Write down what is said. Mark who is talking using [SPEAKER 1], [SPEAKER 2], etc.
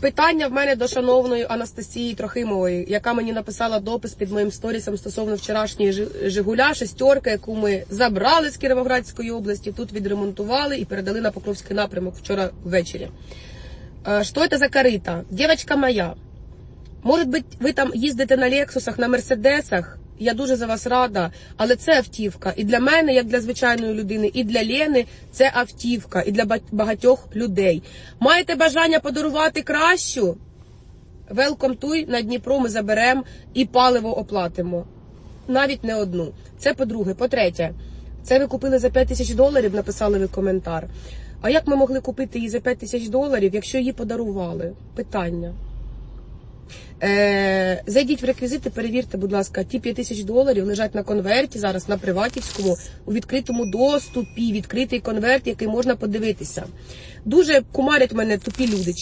[SPEAKER 1] Питання в мене до шановної Анастасії Трохимової, яка мені написала допис під моїм сторісом стосовно вчорашньої Жигуля, шестерка, яку ми забрали з Кіровоградської області, тут відремонтували і передали на Покровський напрямок вчора ввечері. Е, Що це за корита? Дівчинка моя. Може бути, ви там їздите на Лексусах, на Мерседесах. Я дуже за вас рада, але це автівка. І для мене, як для звичайної людини, і для Лени це автівка, і для багатьох людей. Маєте бажання подарувати кращу? Велком туй на Дніпро ми заберемо і паливо оплатимо. Навіть не одну. Це по-друге. По-третє, це ви купили за 5 тисяч доларів, написали ви коментар. А як ми могли купити її за 5 тисяч доларів, якщо її подарували? Питання. Е, зайдіть в реквізити, перевірте, будь ласка, ті 5 тисяч доларів лежать на конверті зараз на приватівському у відкритому доступі, відкритий конверт, який можна подивитися. Дуже кумарять мене тупі люди.